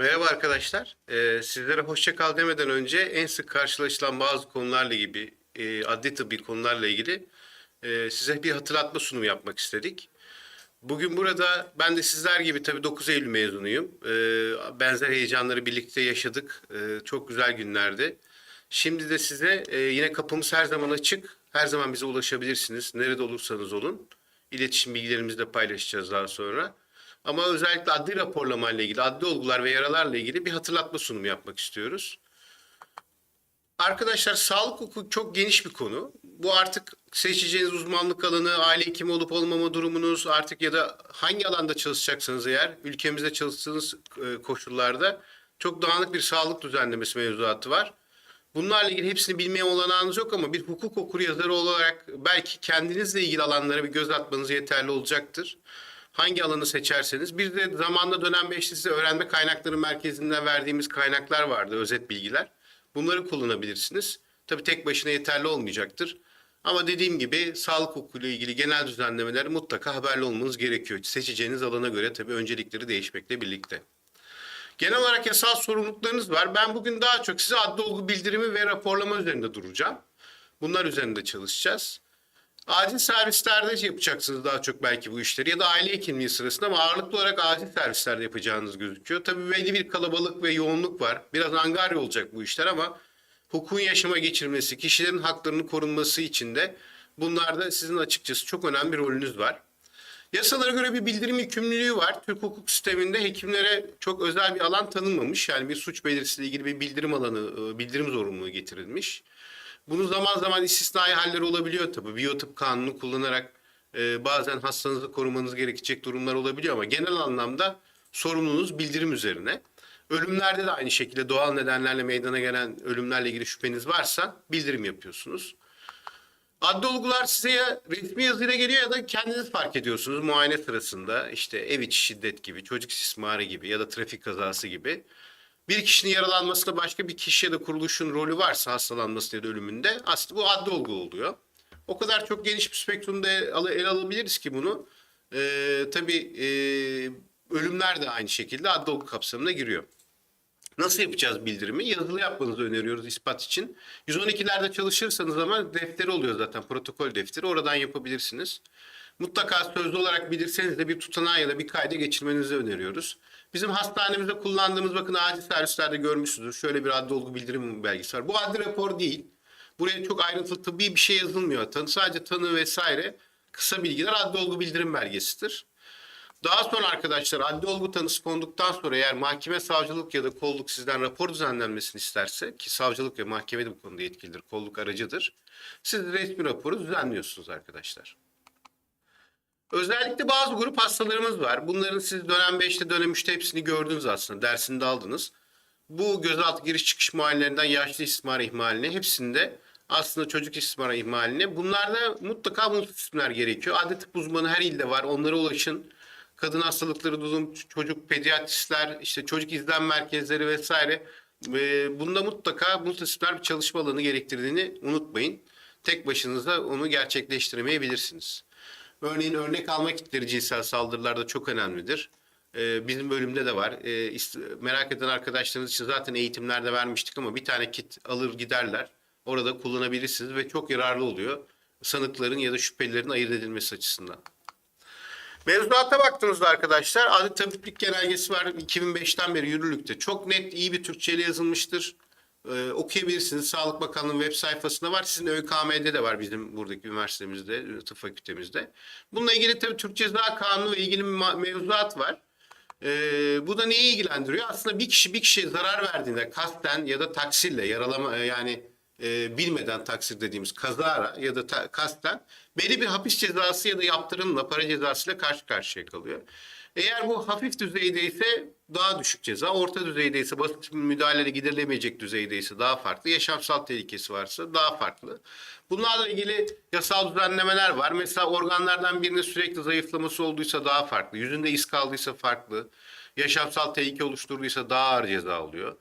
Merhaba arkadaşlar. Ee, sizlere hoşça kal demeden önce en sık karşılaşılan bazı konularla gibi e, adli tıbbi konularla ilgili e, size bir hatırlatma sunumu yapmak istedik. Bugün burada ben de sizler gibi tabii 9 Eylül mezunuyum. Ee, benzer heyecanları birlikte yaşadık. Ee, çok güzel günlerdi. Şimdi de size e, yine kapımız her zaman açık. Her zaman bize ulaşabilirsiniz. Nerede olursanız olun. İletişim bilgilerimizi de paylaşacağız daha sonra. Ama özellikle adli raporlama ile ilgili, adli olgular ve yaralarla ilgili bir hatırlatma sunumu yapmak istiyoruz. Arkadaşlar sağlık hukuku çok geniş bir konu. Bu artık seçeceğiniz uzmanlık alanı, aile hekimi olup olmama durumunuz artık ya da hangi alanda çalışacaksanız eğer ülkemizde çalıştığınız e, koşullarda çok dağınık bir sağlık düzenlemesi mevzuatı var. Bunlarla ilgili hepsini bilmeye olanağınız yok ama bir hukuk okuru yazarı olarak belki kendinizle ilgili alanlara bir göz atmanız yeterli olacaktır. Hangi alanı seçerseniz. Bir de zamanla dönem 5'te size öğrenme kaynakları merkezinden verdiğimiz kaynaklar vardı, özet bilgiler. Bunları kullanabilirsiniz. Tabii tek başına yeterli olmayacaktır. Ama dediğim gibi sağlık hukukuyla ilgili genel düzenlemeler mutlaka haberli olmanız gerekiyor. Seçeceğiniz alana göre tabii öncelikleri değişmekle birlikte. Genel olarak yasal sorumluluklarınız var. Ben bugün daha çok size adli olgu bildirimi ve raporlama üzerinde duracağım. Bunlar üzerinde çalışacağız. Acil servislerde yapacaksınız daha çok belki bu işleri ya da aile hekimliği sırasında ama ağırlıklı olarak acil servislerde yapacağınız gözüküyor. Tabii belli bir kalabalık ve yoğunluk var. Biraz angarya olacak bu işler ama hukukun yaşama geçirmesi, kişilerin haklarının korunması için de bunlarda sizin açıkçası çok önemli bir rolünüz var. Yasalara göre bir bildirim yükümlülüğü var. Türk hukuk sisteminde hekimlere çok özel bir alan tanınmamış. Yani bir suç belirtisiyle ilgili bir bildirim alanı, e, bildirim zorunluluğu getirilmiş. Bunun zaman zaman istisnai halleri olabiliyor tabii. Biyotip kanunu kullanarak e, bazen hastanızı korumanız gerekecek durumlar olabiliyor ama genel anlamda sorumluluğunuz bildirim üzerine. Ölümlerde de aynı şekilde doğal nedenlerle meydana gelen ölümlerle ilgili şüpheniz varsa bildirim yapıyorsunuz. Adli olgular size ya resmi yazıyla geliyor ya da kendiniz fark ediyorsunuz muayene sırasında işte ev içi şiddet gibi, çocuk istismarı gibi ya da trafik kazası gibi. Bir kişinin yaralanmasında başka bir kişi ya da kuruluşun rolü varsa hastalanması ya da ölümünde aslında bu adli olgu oluyor. O kadar çok geniş bir spektrumda ele alabiliriz ki bunu. Ee, tabii e, ölümler de aynı şekilde adli olgu kapsamına giriyor. Nasıl yapacağız bildirimi? Yazılı yapmanızı öneriyoruz ispat için. 112'lerde çalışırsanız ama defteri oluyor zaten protokol defteri. Oradan yapabilirsiniz. Mutlaka sözlü olarak bilirseniz de bir tutanağı ya da bir kayda geçirmenizi öneriyoruz. Bizim hastanemizde kullandığımız bakın acil servislerde görmüşsünüzdür. Şöyle bir adli olgu bildirim belgesi var. Bu adli rapor değil. Buraya çok ayrıntılı tıbbi bir şey yazılmıyor. Tanı, sadece tanı vesaire kısa bilgiler adli olgu bildirim belgesidir. Daha sonra arkadaşlar adli olgu tanısı konduktan sonra eğer mahkeme, savcılık ya da kolluk sizden rapor düzenlenmesini isterse ki savcılık ve mahkeme de bu konuda yetkilidir, kolluk aracıdır. Siz resmi raporu düzenliyorsunuz arkadaşlar. Özellikle bazı grup hastalarımız var. Bunların siz dönem 5'te dönem 3'te hepsini gördünüz aslında. Dersini de aldınız. Bu gözaltı giriş çıkış muayenelerinden yaşlı istismar ihmaline hepsinde aslında çocuk istismar ihmaline bunlarda mutlaka multidisipliner gerekiyor. Adli tıp uzmanı her ilde var. Onlara ulaşın. Kadın hastalıkları uzun çocuk pediatristler, işte çocuk izlem merkezleri vesaire. Bunda mutlaka multidisipliner bir çalışma alanı gerektirdiğini unutmayın. Tek başınıza onu gerçekleştiremeyebilirsiniz. Örneğin örnek alma kitleri cinsel saldırılarda çok önemlidir. Ee, bizim bölümde de var. Ee, merak eden arkadaşlarınız için zaten eğitimlerde vermiştik ama bir tane kit alır giderler. Orada kullanabilirsiniz ve çok yararlı oluyor. Sanıkların ya da şüphelilerin ayırt edilmesi açısından. Mevzuata baktığınızda arkadaşlar adli tabiplik genelgesi var 2005'ten beri yürürlükte. Çok net iyi bir Türkçe ile yazılmıştır. Ee, okuyabilirsiniz. Sağlık Bakanlığı'nın web sayfasında var. Sizin ÖKM'de de var bizim buradaki üniversitemizde, tıp fakültemizde. Bununla ilgili tabii Türk Ceza Kanunu ve ilgili mevzuat var. Ee, bu da neyi ilgilendiriyor? Aslında bir kişi bir kişiye zarar verdiğinde kasten ya da taksirle yaralama e, yani e, bilmeden taksir dediğimiz kazara ya da ta- kasten belli bir hapis cezası ya da yaptırımla para cezasıyla karşı karşıya kalıyor. Eğer bu hafif düzeydeyse daha düşük ceza, orta düzeydeyse basit müdahaleyle giderilemeyecek düzeydeyse daha farklı, yaşamsal tehlikesi varsa daha farklı. Bunlarla ilgili yasal düzenlemeler var. Mesela organlardan birinin sürekli zayıflaması olduysa daha farklı, yüzünde iz kaldıysa farklı, yaşamsal tehlike oluşturduysa daha ağır ceza oluyor.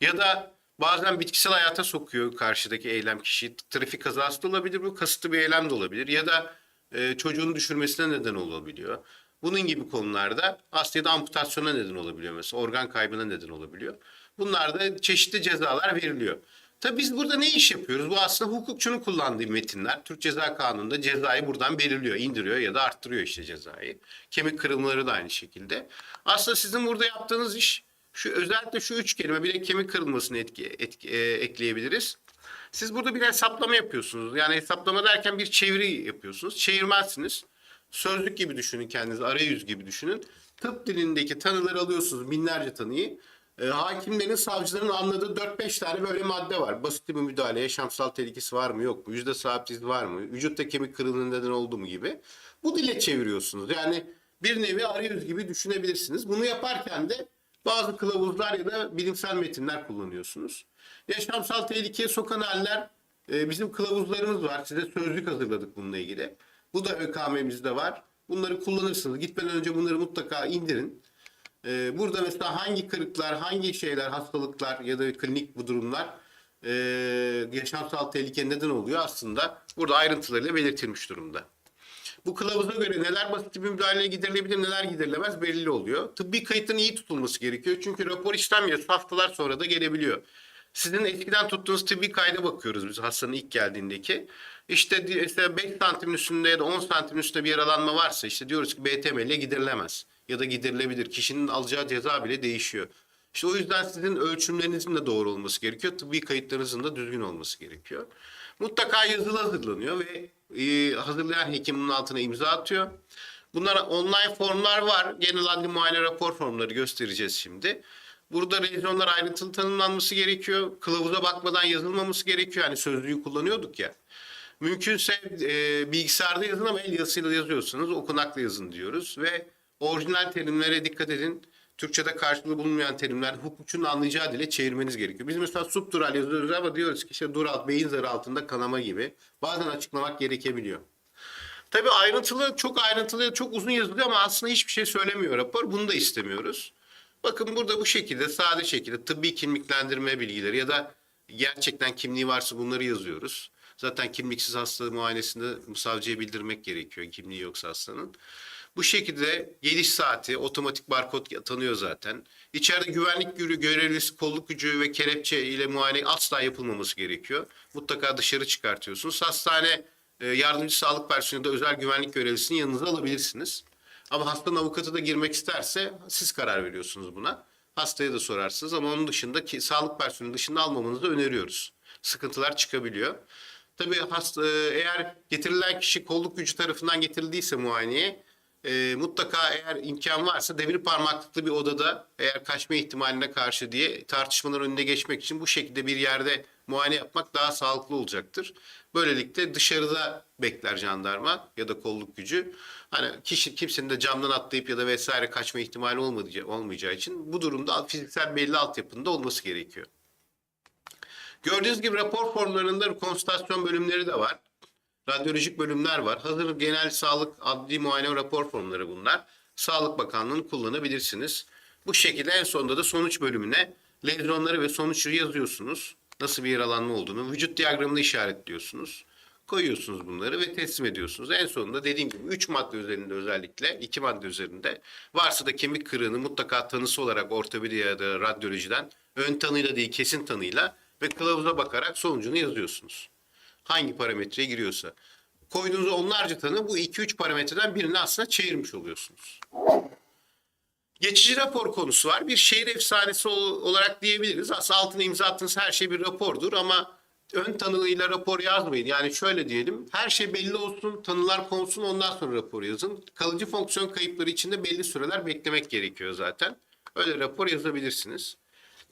Ya da bazen bitkisel hayata sokuyor karşıdaki eylem kişiyi. Trafik kazası da olabilir, bu kasıtlı bir eylem de olabilir. Ya da e, çocuğunu düşürmesine neden olabiliyor. Bunun gibi konularda aslında amputasyona neden olabiliyor mesela. Organ kaybına neden olabiliyor. Bunlarda çeşitli cezalar veriliyor. Tabii biz burada ne iş yapıyoruz? Bu aslında hukukçunun kullandığı metinler. Türk Ceza Kanunu'nda cezayı buradan belirliyor, indiriyor ya da arttırıyor işte cezayı. Kemik kırılmaları da aynı şekilde. Aslında sizin burada yaptığınız iş şu özellikle şu üç kelime bir de kemik kırılmasını etki, etki- e, ekleyebiliriz. Siz burada bir hesaplama yapıyorsunuz. Yani hesaplama derken bir çeviri yapıyorsunuz. Çevirmezsiniz. Sözlük gibi düşünün kendinizi, arayüz gibi düşünün. Tıp dilindeki tanıları alıyorsunuz, binlerce tanıyı. E, hakimlerin, savcıların anladığı 4-5 tane böyle madde var. Basit bir müdahale, yaşamsal tehlikesi var mı yok mu? Yüzde sabit iz var mı? Vücutta kemik kırılığının neden oldu mu gibi. Bu dile çeviriyorsunuz. Yani bir nevi arayüz gibi düşünebilirsiniz. Bunu yaparken de bazı kılavuzlar ya da bilimsel metinler kullanıyorsunuz. Yaşamsal tehlikeye sokan haller e, bizim kılavuzlarımız var. Size sözlük hazırladık bununla ilgili. Bu da ÖKM'mizde var. Bunları kullanırsınız. Gitmeden önce bunları mutlaka indirin. Ee, burada mesela hangi kırıklar, hangi şeyler, hastalıklar ya da klinik bu durumlar e, yaşamsal tehlike neden oluyor aslında burada ayrıntılarıyla belirtilmiş durumda. Bu kılavuza göre neler basit bir müdahaleye giderilebilir, neler giderilemez belli oluyor. Tıbbi kayıtların iyi tutulması gerekiyor. Çünkü rapor işlenmiyor. Haftalar sonra da gelebiliyor. Sizin eskiden tuttuğunuz tıbbi kayda bakıyoruz biz hastanın ilk geldiğindeki. İşte, işte 5 santimin üstünde ya da 10 santimin üstünde bir yaralanma varsa işte diyoruz ki BTM ile giderilemez. Ya da giderilebilir. Kişinin alacağı ceza bile değişiyor. İşte o yüzden sizin ölçümlerinizin de doğru olması gerekiyor. Tıbbi kayıtlarınızın da düzgün olması gerekiyor. Mutlaka yazılı hazırlanıyor ve e, hazırlayan hekim bunun altına imza atıyor. Bunlar online formlar var. Genel adli muayene rapor formları göstereceğiz şimdi. Burada lezyonlar ayrıntılı tanımlanması gerekiyor. Kılavuza bakmadan yazılmaması gerekiyor. Hani sözlüğü kullanıyorduk ya. Mümkünse e, bilgisayarda yazın ama el yazısıyla yazıyorsanız okunakla yazın diyoruz. Ve orijinal terimlere dikkat edin. Türkçe'de karşılığı bulunmayan terimler hukukçunun anlayacağı dile çevirmeniz gerekiyor. Biz mesela subdural yazıyoruz ama diyoruz ki işte dural, beyin zarı altında kanama gibi. Bazen açıklamak gerekebiliyor. Tabii ayrıntılı, çok ayrıntılı, çok uzun yazılıyor ama aslında hiçbir şey söylemiyor rapor. Bunu da istemiyoruz. Bakın burada bu şekilde, sade şekilde tıbbi kimliklendirme bilgileri ya da gerçekten kimliği varsa bunları yazıyoruz. Zaten kimliksiz hasta muayenesinde savcıya bildirmek gerekiyor kimliği yoksa hastanın. Bu şekilde geliş saati, otomatik barkod tanıyor zaten. İçeride güvenlik görevlisi kolluk gücü ve kelepçe ile muayene asla yapılmaması gerekiyor. Mutlaka dışarı çıkartıyorsunuz. Hastane e, yardımcı sağlık personeli de özel güvenlik görevlisini yanınıza alabilirsiniz. Ama hastanın avukatı da girmek isterse siz karar veriyorsunuz buna. Hastaya da sorarsınız ama onun dışında ki sağlık personeli dışında almamanızı öneriyoruz. Sıkıntılar çıkabiliyor. Tabii hasta, e, eğer getirilen kişi kolluk gücü tarafından getirildiyse muayeneye e, mutlaka eğer imkan varsa demir parmaklıklı bir odada eğer kaçma ihtimaline karşı diye tartışmaların önüne geçmek için bu şekilde bir yerde muayene yapmak daha sağlıklı olacaktır. Böylelikle dışarıda bekler jandarma ya da kolluk gücü. Hani kişi kimsenin de camdan atlayıp ya da vesaire kaçma ihtimali olmayacağı, olmayacağı için bu durumda fiziksel belli altyapında olması gerekiyor. Gördüğünüz gibi rapor formlarında konsültasyon bölümleri de var. Radyolojik bölümler var. Hazır genel sağlık adli muayene rapor formları bunlar. Sağlık Bakanlığı'nı kullanabilirsiniz. Bu şekilde en sonunda da sonuç bölümüne lezyonları ve sonuçları yazıyorsunuz. Nasıl bir yaralanma olduğunu, vücut diyagramını işaretliyorsunuz. Koyuyorsunuz bunları ve teslim ediyorsunuz. En sonunda dediğim gibi 3 madde üzerinde özellikle 2 madde üzerinde varsa da kemik kırığını mutlaka tanısı olarak ortopedi ya da radyolojiden ön tanıyla değil kesin tanıyla ve kılavuza bakarak sonucunu yazıyorsunuz hangi parametreye giriyorsa. Koyduğunuz onlarca tanı bu 2-3 parametreden birini aslında çevirmiş oluyorsunuz. Geçici rapor konusu var. Bir şehir efsanesi ol- olarak diyebiliriz. Aslında altına imza attığınız her şey bir rapordur ama ön tanıyla rapor yazmayın. Yani şöyle diyelim, her şey belli olsun, tanılar konsun ondan sonra rapor yazın. Kalıcı fonksiyon kayıpları için de belli süreler beklemek gerekiyor zaten. Öyle rapor yazabilirsiniz.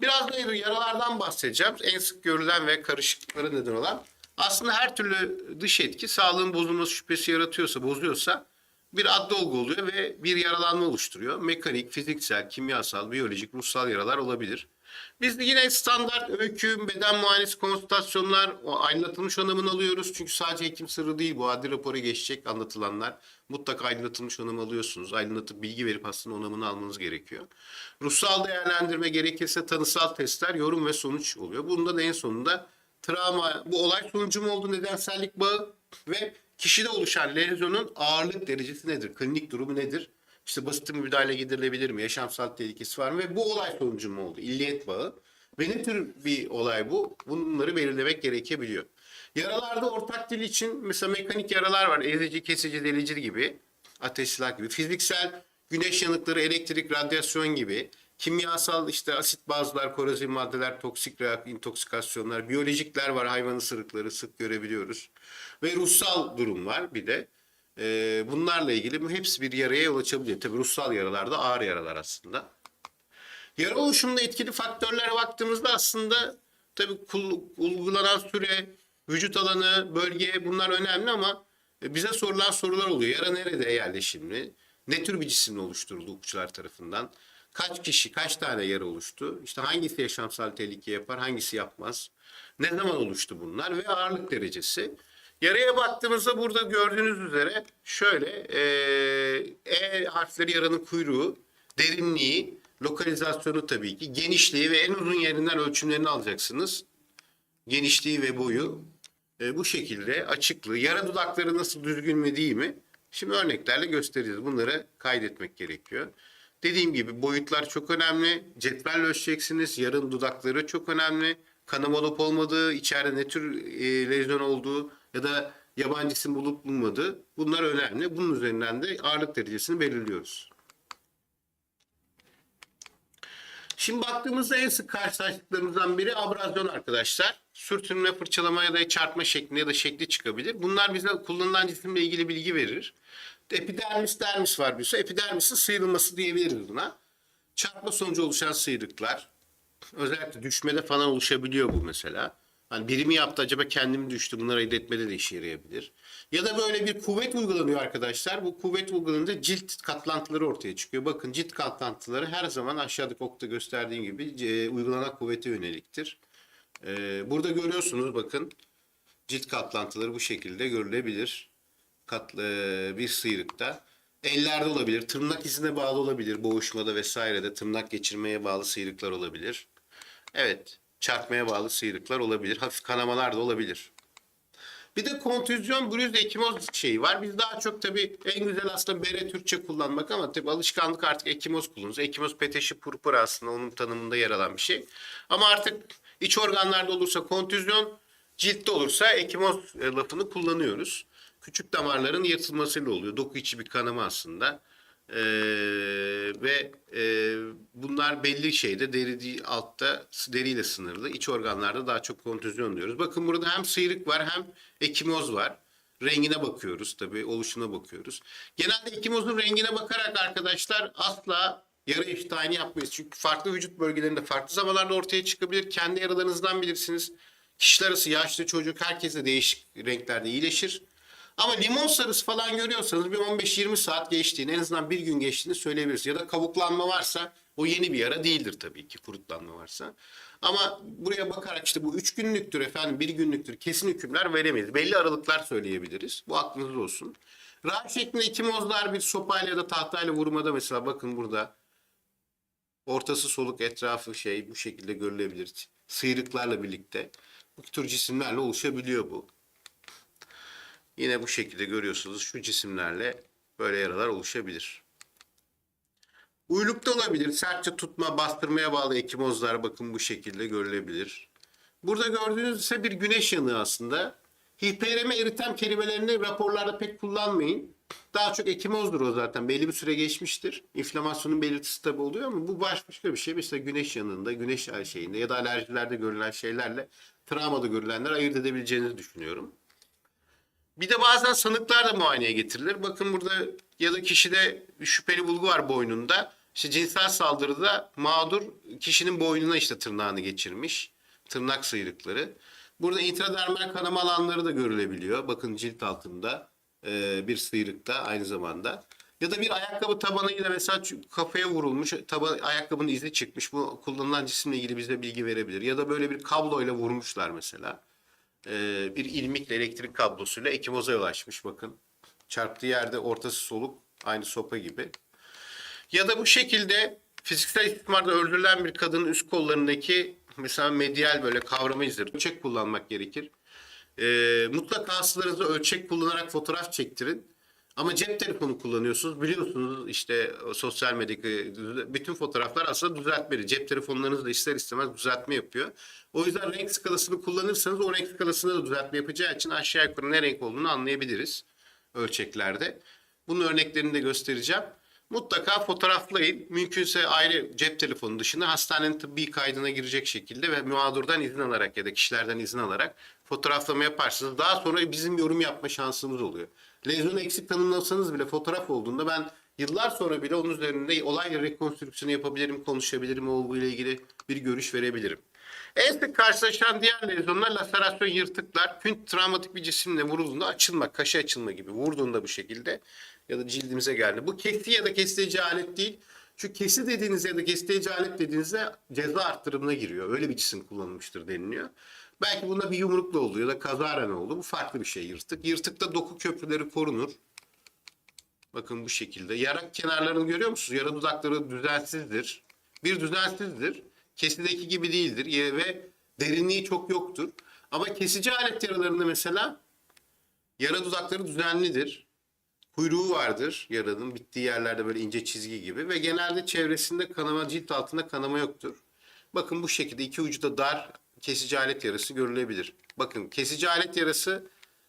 Biraz da yaralardan bahsedeceğim. En sık görülen ve karışıklıklara neden olan. Aslında her türlü dış etki sağlığın bozulması şüphesi yaratıyorsa, bozuyorsa bir adli olgu oluyor ve bir yaralanma oluşturuyor. Mekanik, fiziksel, kimyasal, biyolojik, ruhsal yaralar olabilir. Biz yine standart öykü, beden muayenesi, konsültasyonlar, aydınlatılmış onamını alıyoruz. Çünkü sadece hekim sırrı değil bu adli rapora geçecek anlatılanlar. Mutlaka aydınlatılmış onamı alıyorsunuz. Aydınlatıp bilgi verip hastanın onamını almanız gerekiyor. Ruhsal değerlendirme gerekirse tanısal testler, yorum ve sonuç oluyor. Bunda da en sonunda travma, bu olay sonucu mu oldu, nedensellik bağı ve kişide oluşan lezyonun ağırlık derecesi nedir, klinik durumu nedir? İşte basit bir müdahale gidilebilir mi? Yaşamsal tehlikesi var mı? Ve bu olay sonucu mu oldu? İlliyet bağı. Ve ne tür bir olay bu? Bunları belirlemek gerekebiliyor. Yaralarda ortak dil için mesela mekanik yaralar var. Ezici, kesici, delici gibi. Ateş silah gibi. Fiziksel güneş yanıkları, elektrik, radyasyon gibi. Kimyasal işte asit bazlar, korozif maddeler, toksik intoksikasyonlar, biyolojikler var. Hayvan ısırıkları sık görebiliyoruz. Ve ruhsal durum var bir de. Ee, bunlarla ilgili hepsi bir yaraya yol açabiliyor. Tabii ruhsal yaralar da ağır yaralar aslında. Yara oluşumunda etkili faktörlere baktığımızda aslında tabii kul- uygulanan süre, vücut alanı, bölge bunlar önemli ama e, bize sorulan sorular oluyor. Yara nerede yerleşimli? Ne tür bir cisimle oluşturuldu hukukçular tarafından? Kaç kişi, kaç tane yara oluştu? İşte hangisi yaşamsal tehlike yapar, hangisi yapmaz? Ne zaman oluştu bunlar ve ağırlık derecesi? Yaraya baktığımızda burada gördüğünüz üzere şöyle e, E harfleri yaranın kuyruğu, derinliği, lokalizasyonu tabii ki, genişliği ve en uzun yerinden ölçümlerini alacaksınız. Genişliği ve boyu e, bu şekilde açıklığı, yara dudakları nasıl düzgün mü değil mi? Şimdi örneklerle göstereceğiz. Bunları kaydetmek gerekiyor. Dediğim gibi boyutlar çok önemli. Cetvelle ölçeceksiniz. Yarın dudakları çok önemli. Kanama olup olmadığı, içeride ne tür e, lezyon olduğu ya da yabancı isim bulup bulmadığı bunlar önemli. Bunun üzerinden de ağırlık derecesini belirliyoruz. Şimdi baktığımızda en sık karşılaştıklarımızdan biri abrazyon arkadaşlar. Sürtünme, fırçalama ya da çarpma şeklinde ya da şekli çıkabilir. Bunlar bize kullanılan cisimle ilgili bilgi verir. Epidermis, dermis var bir Epidermisin sıyrılması diyebiliriz buna. Çarpma sonucu oluşan sıyrıklar. Özellikle düşmede falan oluşabiliyor bu mesela. Hani biri mi yaptı acaba kendim düştü bunları ayırt etmede de işe yarayabilir. Ya da böyle bir kuvvet uygulanıyor arkadaşlar. Bu kuvvet uygulanınca cilt katlantıları ortaya çıkıyor. Bakın cilt katlantıları her zaman aşağıdaki okta gösterdiğim gibi e, uygulanan kuvvete yöneliktir. E, burada görüyorsunuz bakın cilt katlantıları bu şekilde görülebilir. Kat, e, bir sıyrıkta. Ellerde olabilir, tırnak izine bağlı olabilir, boğuşmada vesairede tırnak geçirmeye bağlı sıyrıklar olabilir. Evet, çarpmaya bağlı sıyrıklar olabilir. Hafif kanamalar da olabilir. Bir de kontüzyon, brüz, ekimoz şeyi var. Biz daha çok tabii en güzel aslında bere Türkçe kullanmak ama tabii alışkanlık artık ekimoz kullanıyoruz. Ekimoz peteşi purpura aslında onun tanımında yer alan bir şey. Ama artık iç organlarda olursa kontüzyon, ciltte olursa ekimoz e, lafını kullanıyoruz. Küçük damarların yırtılmasıyla oluyor. Doku içi bir kanama aslında. Ee, ve e, bunlar belli şeyde deri altta deriyle sınırlı. İç organlarda daha çok kontüzyon diyoruz. Bakın burada hem sıyrık var hem ekimoz var. Rengine bakıyoruz tabii, oluşuna bakıyoruz. Genelde ekimozun rengine bakarak arkadaşlar asla yara eşit aynı yapmayız. Çünkü farklı vücut bölgelerinde farklı zamanlarda ortaya çıkabilir. Kendi yaralarınızdan bilirsiniz. Kişiler arası yaşlı çocuk herkese değişik renklerde iyileşir. Ama limon sarısı falan görüyorsanız bir 15-20 saat geçtiğini en azından bir gün geçtiğini söyleyebiliriz. Ya da kabuklanma varsa o yeni bir yara değildir tabii ki kurutlanma varsa. Ama buraya bakarak işte bu 3 günlüktür efendim 1 günlüktür kesin hükümler veremeyiz. Belli aralıklar söyleyebiliriz. Bu aklınızda olsun. Rah şeklinde ikimozlar bir sopayla ya da tahtayla vurmada mesela bakın burada ortası soluk etrafı şey bu şekilde görülebilir. Sıyrıklarla birlikte bu tür cisimlerle oluşabiliyor bu. Yine bu şekilde görüyorsunuz şu cisimlerle böyle yaralar oluşabilir. Uylukta olabilir. Sertçe tutma, bastırmaya bağlı ekimozlar bakın bu şekilde görülebilir. Burada gördüğünüz ise bir güneş yanığı aslında. Hipereme eritem kelimelerini raporlarda pek kullanmayın. Daha çok ekimozdur o zaten. Belli bir süre geçmiştir. İnflamasyonun belirtisi tabi oluyor ama bu başka bir şey. Mesela güneş yanığında, güneş şeyinde ya da alerjilerde görülen şeylerle travmada görülenler ayırt edebileceğinizi düşünüyorum. Bir de bazen sanıklar da muayeneye getirilir. Bakın burada ya da kişide şüpheli bulgu var boynunda. İşte cinsel saldırıda mağdur kişinin boynuna işte tırnağını geçirmiş. Tırnak sıyrıkları. Burada intradermal kanama alanları da görülebiliyor. Bakın cilt altında e, bir sıyrıkta aynı zamanda. Ya da bir ayakkabı tabanıyla mesela kafaya vurulmuş, taba, ayakkabının izi çıkmış. Bu kullanılan cisimle ilgili bize bilgi verebilir. Ya da böyle bir kabloyla vurmuşlar mesela. Ee, bir ilmikle elektrik kablosuyla ekimoza yol açmış bakın. Çarptığı yerde ortası soluk aynı sopa gibi. Ya da bu şekilde fiziksel istismarda öldürülen bir kadının üst kollarındaki mesela medyal böyle kavrama izleri ölçek kullanmak gerekir. Ee, mutlaka hastalarınıza ölçek kullanarak fotoğraf çektirin. Ama cep telefonu kullanıyorsunuz. Biliyorsunuz işte sosyal medyadaki bütün fotoğraflar aslında düzeltmeli. Cep telefonlarınız da ister istemez düzeltme yapıyor. O yüzden renk skalasını kullanırsanız o renk skalasında da düzeltme yapacağı için aşağı yukarı ne renk olduğunu anlayabiliriz ölçeklerde. Bunun örneklerini de göstereceğim. Mutlaka fotoğraflayın. Mümkünse ayrı cep telefonu dışında hastanenin tıbbi kaydına girecek şekilde ve mağdurdan izin alarak ya da kişilerden izin alarak fotoğraflama yaparsınız. Daha sonra bizim yorum yapma şansımız oluyor. Lezyonu eksik tanımlasanız bile fotoğraf olduğunda ben yıllar sonra bile onun üzerinde olay rekonstrüksiyonu yapabilirim, konuşabilirim, olguyla ilgili bir görüş verebilirim. En sık karşılaşılan diğer lezyonlar laserasyon yırtıklar, künt travmatik bir cisimle vurulduğunda açılma, kaşı açılma gibi vurduğunda bu şekilde ya da cildimize geldi. Bu kesi ya da kesici alet değil. Şu kesi dediğiniz ya da kesici alet dediğinizde ceza arttırımına giriyor. Öyle bir cisim kullanılmıştır deniliyor. Belki bunda bir yumrukla oldu ya da kazaren oldu. Bu farklı bir şey yırtık. Yırtıkta doku köprüleri korunur. Bakın bu şekilde. Yarak kenarlarını görüyor musunuz? Yara dudakları düzensizdir. Bir düzensizdir. Kesideki gibi değildir ve derinliği çok yoktur. Ama kesici alet yaralarında mesela yara dudakları düzenlidir. Kuyruğu vardır yaranın bittiği yerlerde böyle ince çizgi gibi ve genelde çevresinde kanama cilt altında kanama yoktur. Bakın bu şekilde iki ucu da dar kesici alet yarası görülebilir. Bakın kesici alet yarası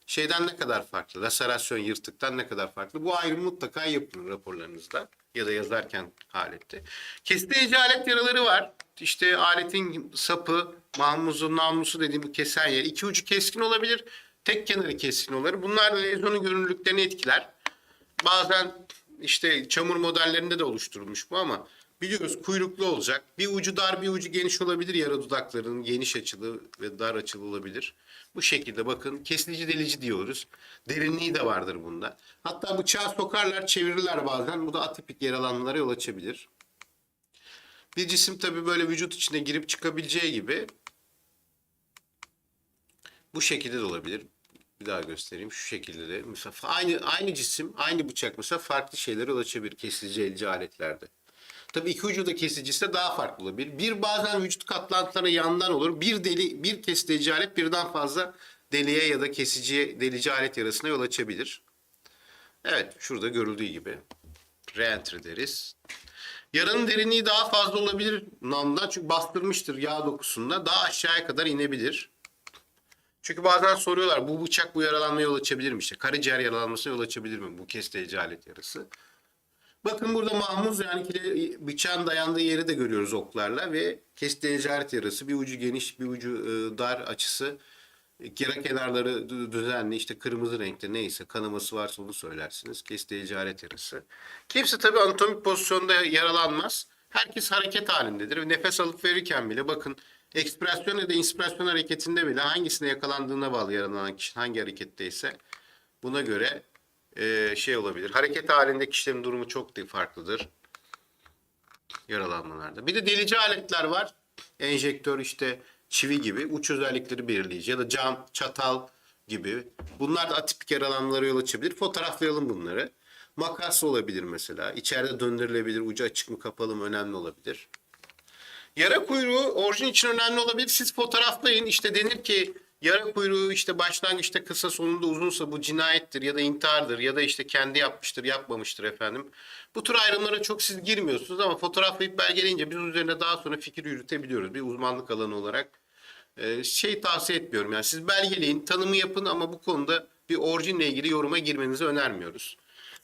şeyden ne kadar farklı? Laserasyon yırtıktan ne kadar farklı? Bu ayrımı mutlaka yapın raporlarınızda ya da yazarken alette. Kesici alet yaraları var. İşte aletin sapı, mahmuzu, namlusu dediğim bu kesen yer. İki ucu keskin olabilir, tek kenarı keskin olabilir. Bunlar lezyonun görünürlüklerini etkiler. Bazen işte çamur modellerinde de oluşturulmuş bu ama biliyoruz kuyruklu olacak. Bir ucu dar bir ucu geniş olabilir yara dudaklarının geniş açılı ve dar açılı olabilir. Bu şekilde bakın kesici delici diyoruz. Derinliği de vardır bunda. Hatta bıçağı sokarlar çevirirler bazen. Bu da atipik yaralanmalara yol açabilir. Bir cisim tabii böyle vücut içine girip çıkabileceği gibi bu şekilde de olabilir. Bir daha göstereyim. Şu şekilde de. Mesela aynı aynı cisim, aynı bıçak mesela farklı şeylere yol açabilir kesici elici aletlerde. Tabii iki ucu da kesicisi de daha farklı olabilir. Bir bazen vücut katlantıları yandan olur. Bir deli, bir kesici alet birden fazla deliğe ya da kesici delici alet yarasına yol açabilir. Evet, şurada görüldüğü gibi. Reentry deriz. Yaranın derinliği daha fazla olabilir namdan çünkü bastırmıştır yağ dokusunda. Daha aşağıya kadar inebilir. Çünkü bazen soruyorlar bu bıçak bu yaralanmaya yol açabilir mi? İşte karaciğer yaralanmasına yol açabilir mi bu kesici alet yarası? Bakın burada mahmuz yani kile, bıçağın dayandığı yeri de görüyoruz oklarla ve kesici alet yarası bir ucu geniş bir ucu e, dar açısı Kira kenarları dü- düzenli işte kırmızı renkte neyse kanaması varsa onu söylersiniz. Kesici alet yarası. Kimse tabii anatomik pozisyonda yaralanmaz. Herkes hareket halindedir. Nefes alıp verirken bile bakın ekspresyon ya da inspirasyon hareketinde bile hangisine yakalandığına bağlı yaralanan kişi hangi hareketteyse buna göre e, şey olabilir. Hareket halinde kişilerin durumu çok farklıdır yaralanmalarda. Bir de delici aletler var. Enjektör işte çivi gibi uç özellikleri belirleyici ya da cam, çatal gibi. Bunlar da atipik yaralanmalara yol açabilir. Fotoğraflayalım bunları. Makas olabilir mesela. İçeride döndürülebilir. Ucu açık mı kapalı mı önemli olabilir. Yara kuyruğu orijin için önemli olabilir. Siz fotoğraflayın. İşte denir ki yara kuyruğu işte başlangıçta kısa sonunda uzunsa bu cinayettir ya da intihardır ya da işte kendi yapmıştır yapmamıştır efendim. Bu tür ayrımlara çok siz girmiyorsunuz ama fotoğraflayıp belgeleyince biz üzerine daha sonra fikir yürütebiliyoruz. Bir uzmanlık alanı olarak Ee, şey tavsiye etmiyorum. Yani siz belgeleyin, tanımı yapın ama bu konuda bir orijinle ilgili yoruma girmenizi önermiyoruz.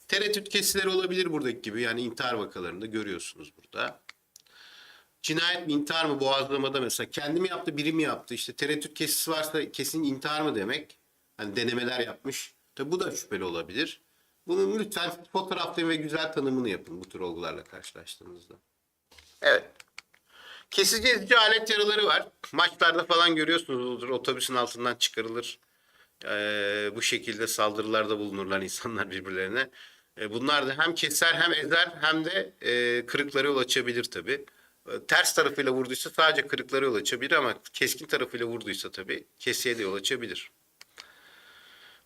Tereddüt kesileri olabilir buradaki gibi. Yani intihar vakalarında görüyorsunuz burada. Cinayet mi intihar mı boğazlamada mesela? Kendi mi yaptı biri mi yaptı? İşte tereddüt kesisi varsa kesin intihar mı demek? Hani denemeler yapmış. Tabi bu da şüpheli olabilir. Bunu lütfen fotoğraflayın ve güzel tanımını yapın bu tür olgularla karşılaştığınızda. Evet. Kesici ezici alet yaraları var. Maçlarda falan görüyorsunuzdur otobüsün altından çıkarılır. Ee, bu şekilde saldırılarda bulunurlar insanlar birbirlerine. Ee, bunlar da hem keser hem ezer hem de e, kırıklara yol açabilir tabi ters tarafıyla vurduysa sadece kırıklara yol açabilir ama keskin tarafıyla vurduysa tabii kesiye de yol açabilir.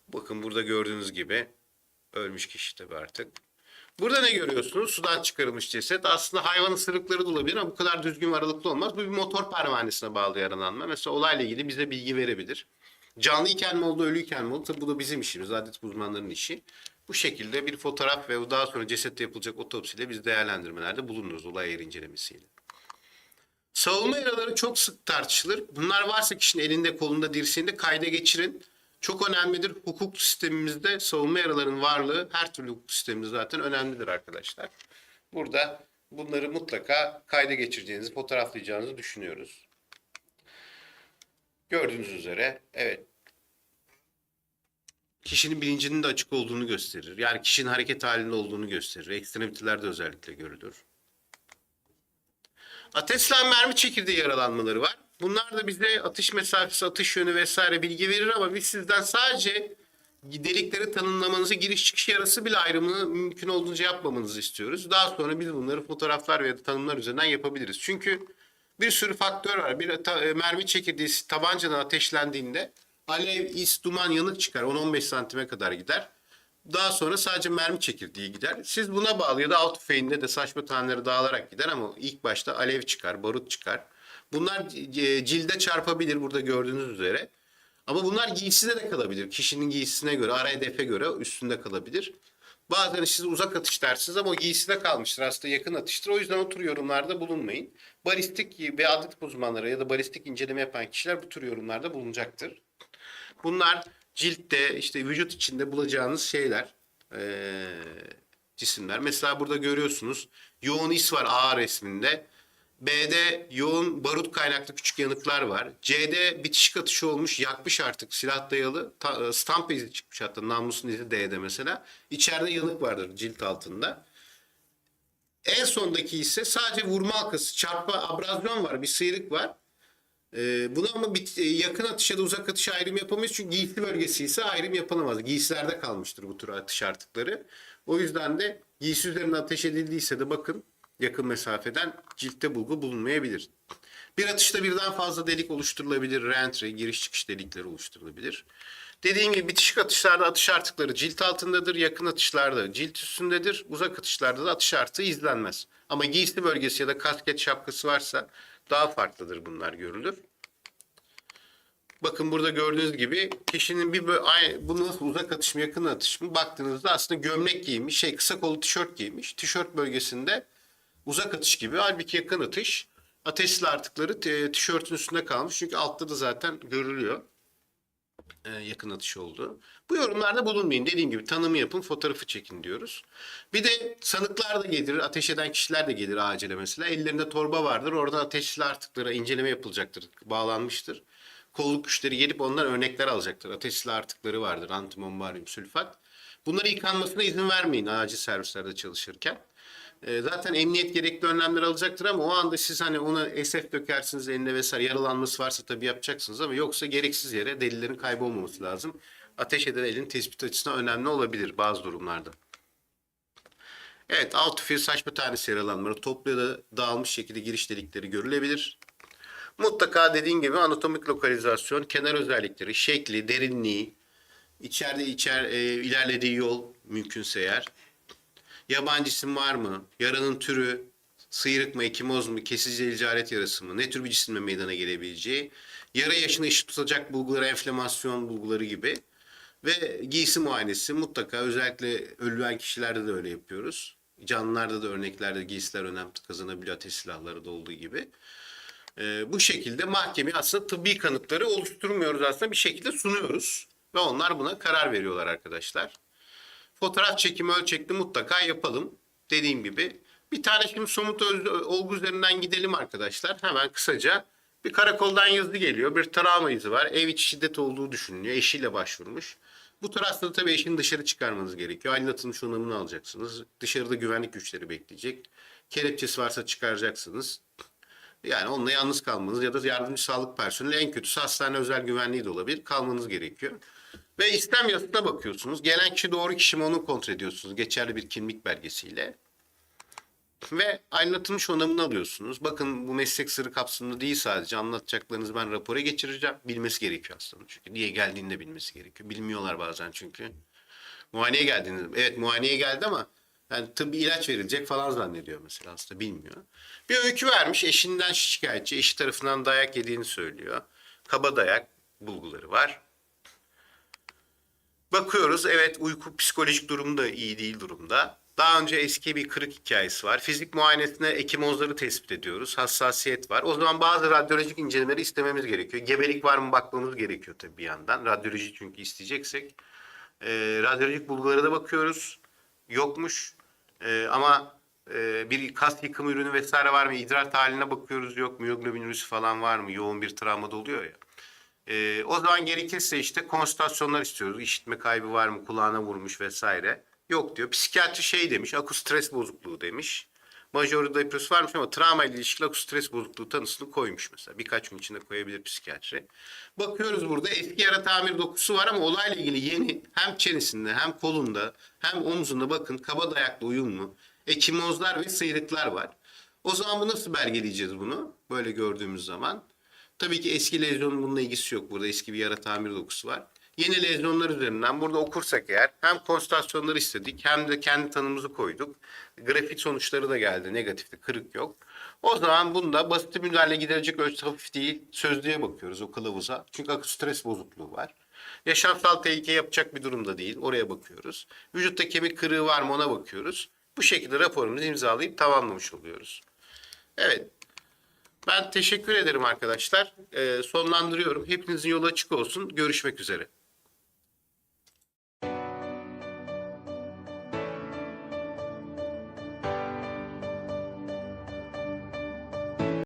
Bakın burada gördüğünüz gibi ölmüş kişi tabii artık. Burada ne görüyorsunuz? Sudan çıkarılmış ceset. Aslında hayvanın sırıkları da olabilir ama bu kadar düzgün ve aralıklı olmaz. Bu bir motor pervanesine bağlı yaralanma. Mesela olayla ilgili bize bilgi verebilir. Canlı iken mi oldu, ölüyken mi oldu? Tabii bu da bizim işimiz, adet uzmanlarının işi. Bu şekilde bir fotoğraf ve daha sonra cesette yapılacak otopsiyle biz değerlendirmelerde bulunuruz olay yeri incelemesiyle. Savunma yaraları çok sık tartışılır. Bunlar varsa kişinin elinde, kolunda, dirseğinde kayda geçirin. Çok önemlidir. Hukuk sistemimizde savunma yaralarının varlığı her türlü hukuk sistemimizde zaten önemlidir arkadaşlar. Burada bunları mutlaka kayda geçireceğinizi, fotoğraflayacağınızı düşünüyoruz. Gördüğünüz üzere evet kişinin bilincinin de açık olduğunu gösterir. Yani kişinin hareket halinde olduğunu gösterir. Ekstremitelerde özellikle görülür. Ateşlen mermi çekirdeği yaralanmaları var. Bunlar da bize atış mesafesi, atış yönü vesaire bilgi verir ama biz sizden sadece delikleri tanımlamanızı, giriş çıkış yarası bile ayrımını mümkün olduğunca yapmamanızı istiyoruz. Daha sonra biz bunları fotoğraflar veya tanımlar üzerinden yapabiliriz. Çünkü bir sürü faktör var. Bir e, mermi çekirdeği tabancadan ateşlendiğinde alev, is, duman, yanık çıkar. 10-15 santime kadar gider. Daha sonra sadece mermi çekirdeği gider. Siz buna bağlı ya da alt tüfeğinde de saçma taneleri dağılarak gider ama ilk başta alev çıkar, barut çıkar. Bunlar cilde çarpabilir burada gördüğünüz üzere. Ama bunlar giyside de kalabilir. Kişinin giysisine göre, ara hedefe göre üstünde kalabilir. Bazen siz uzak atış dersiniz ama o giyside kalmıştır. Aslında yakın atıştır. O yüzden o yorumlarda bulunmayın. Balistik ve atletik uzmanları ya da balistik inceleme yapan kişiler bu tür yorumlarda bulunacaktır. Bunlar ciltte işte vücut içinde bulacağınız şeyler, eee, cisimler. Mesela burada görüyorsunuz yoğun is var A resminde. B'de yoğun barut kaynaklı küçük yanıklar var. C'de bitişik atışı olmuş, yakmış artık silah dayalı. Ta, e, stamp izi çıkmış hatta namlusun izi D'de mesela. İçeride yanık vardır cilt altında. En sondaki ise sadece vurma halkası, çarpma, abrazyon var, bir sıyrık var. Ee, bunu ama bit- e, yakın atış ya da uzak atış ayrım yapamayız çünkü giysi bölgesi ise ayrım yapılamaz. Giysilerde kalmıştır bu tür atış artıkları. O yüzden de giysi üzerine ateş edildiyse de bakın yakın mesafeden ciltte bulgu bulunmayabilir. Bir atışta birden fazla delik oluşturulabilir. Reentry, giriş çıkış delikleri oluşturulabilir. Dediğim gibi bitişik atışlarda atış artıkları cilt altındadır. Yakın atışlarda cilt üstündedir. Uzak atışlarda da atış artığı izlenmez. Ama giysi bölgesi ya da kasket şapkası varsa daha farklıdır bunlar görülür. Bakın burada gördüğünüz gibi kişinin bir böyle, ay- bu nasıl uzak atış mı yakın atış mı baktığınızda aslında gömlek giymiş, şey kısa kollu tişört giymiş. Tişört bölgesinde uzak atış gibi halbuki yakın atış. Ateşli artıkları tişörtün üstünde kalmış çünkü altta da zaten görülüyor yakın atış oldu. Bu yorumlarda bulunmayın. Dediğim gibi tanımı yapın, fotoğrafı çekin diyoruz. Bir de sanıklar da gelir, ateş eden kişiler de gelir acile mesela. Ellerinde torba vardır. Orada ateşli artıklara inceleme yapılacaktır, bağlanmıştır. Kolluk güçleri gelip ondan örnekler alacaktır. Ateşli artıkları vardır, antimombarium sülfat. Bunları yıkanmasına izin vermeyin acil servislerde çalışırken. E, zaten emniyet gerekli önlemler alacaktır ama o anda siz hani ona SF dökersiniz eline vesaire yaralanması varsa tabii yapacaksınız ama yoksa gereksiz yere delillerin kaybolmaması lazım. Ateş eden elin tespit açısından önemli olabilir bazı durumlarda. Evet alt tüfeği saçma tanesi yaralanmaları toplu ya da dağılmış şekilde giriş delikleri görülebilir. Mutlaka dediğim gibi anatomik lokalizasyon, kenar özellikleri, şekli, derinliği, içeride içer e, ilerlediği yol mümkünse eğer. Yabancı isim var mı? Yaranın türü, sıyrık mı, ekimoz mu, kesici ilcaret yarası mı? Ne tür bir cisimle meydana gelebileceği? Yara yaşını eşit tutacak bulguları, enflamasyon bulguları gibi. Ve giysi muayenesi mutlaka özellikle ölen kişilerde de öyle yapıyoruz. Canlılarda da örneklerde giysiler önem kazanabiliyor ateş silahları da olduğu gibi. Ee, bu şekilde mahkemeye aslında tıbbi kanıtları oluşturmuyoruz aslında bir şekilde sunuyoruz. Ve onlar buna karar veriyorlar arkadaşlar. Fotoğraf çekimi ölçekli mutlaka yapalım. Dediğim gibi. Bir tane şimdi somut olgu üzerinden gidelim arkadaşlar. Hemen kısaca. Bir karakoldan yazı geliyor. Bir travma izi var. Ev içi şiddet olduğu düşünülüyor. Eşiyle başvurmuş. Bu tarafta tabii eşini dışarı çıkarmanız gerekiyor. Aydınlatılmış onamını alacaksınız. Dışarıda güvenlik güçleri bekleyecek. Kelepçesi varsa çıkaracaksınız. Yani onunla yalnız kalmanız ya da yardımcı sağlık personeli en kötüsü hastane özel güvenliği de olabilir. Kalmanız gerekiyor. Ve istem yazısına bakıyorsunuz. Gelen kişi doğru kişi mi onu kontrol ediyorsunuz. Geçerli bir kimlik belgesiyle. Ve aydınlatılmış onamını alıyorsunuz. Bakın bu meslek sırrı kapsamında değil sadece. Anlatacaklarınızı ben rapora geçireceğim. Bilmesi gerekiyor hastanın çünkü. Niye geldiğini de bilmesi gerekiyor. Bilmiyorlar bazen çünkü. Muayeneye geldiğini, evet muayeneye geldi ama yani tıbbi ilaç verilecek falan zannediyor mesela hasta bilmiyor. Bir öykü vermiş eşinden şikayetçi, eşi tarafından dayak yediğini söylüyor. Kaba dayak bulguları var. Bakıyoruz evet uyku psikolojik durum da iyi değil durumda. Daha önce eski bir kırık hikayesi var. Fizik muayenesine ekimozları tespit ediyoruz. Hassasiyet var. O zaman bazı radyolojik incelemeleri istememiz gerekiyor. Gebelik var mı bakmamız gerekiyor tabii bir yandan. Radyoloji çünkü isteyeceksek. Ee, radyolojik bulgulara da bakıyoruz. Yokmuş. Ee, ama e, bir kas yıkımı ürünü vesaire var mı? İdrar tahaline bakıyoruz. Yok miyoglobinürüsü falan var mı? Yoğun bir travmada oluyor ya. Ee, o zaman gerekirse işte konsültasyonlar istiyoruz. İşitme kaybı var mı? Kulağına vurmuş vesaire. Yok diyor. Psikiyatri şey demiş. Akut stres bozukluğu demiş. Major depresyon varmış ama travma ile ilişkili akut stres bozukluğu tanısını koymuş mesela. Birkaç gün içinde koyabilir psikiyatri. Bakıyoruz burada eski yara tamir dokusu var ama olayla ilgili yeni hem çenesinde hem kolunda hem omzunda bakın kaba dayaklı uyumlu ekimozlar ve sıyrıklar var. O zaman bu nasıl belgeleyeceğiz bunu? Böyle gördüğümüz zaman. Tabii ki eski lezyonun bununla ilgisi yok. Burada eski bir yara tamir dokusu var. Yeni lezyonlar üzerinden burada okursak eğer hem konstasyonları istedik hem de kendi tanımımızı koyduk. Grafik sonuçları da geldi. Negatifti. Kırık yok. O zaman bunda basit müdahale giderecek ölçüsü hafif değil. Sözlüğe bakıyoruz o kılavuza. Çünkü akut stres bozukluğu var. Yaşamsal tehlike yapacak bir durumda değil. Oraya bakıyoruz. Vücutta kemik kırığı var mı ona bakıyoruz. Bu şekilde raporumuzu imzalayıp tamamlamış oluyoruz. Evet. Ben teşekkür ederim arkadaşlar. Ee, sonlandırıyorum. Hepinizin yolu açık olsun. Görüşmek üzere.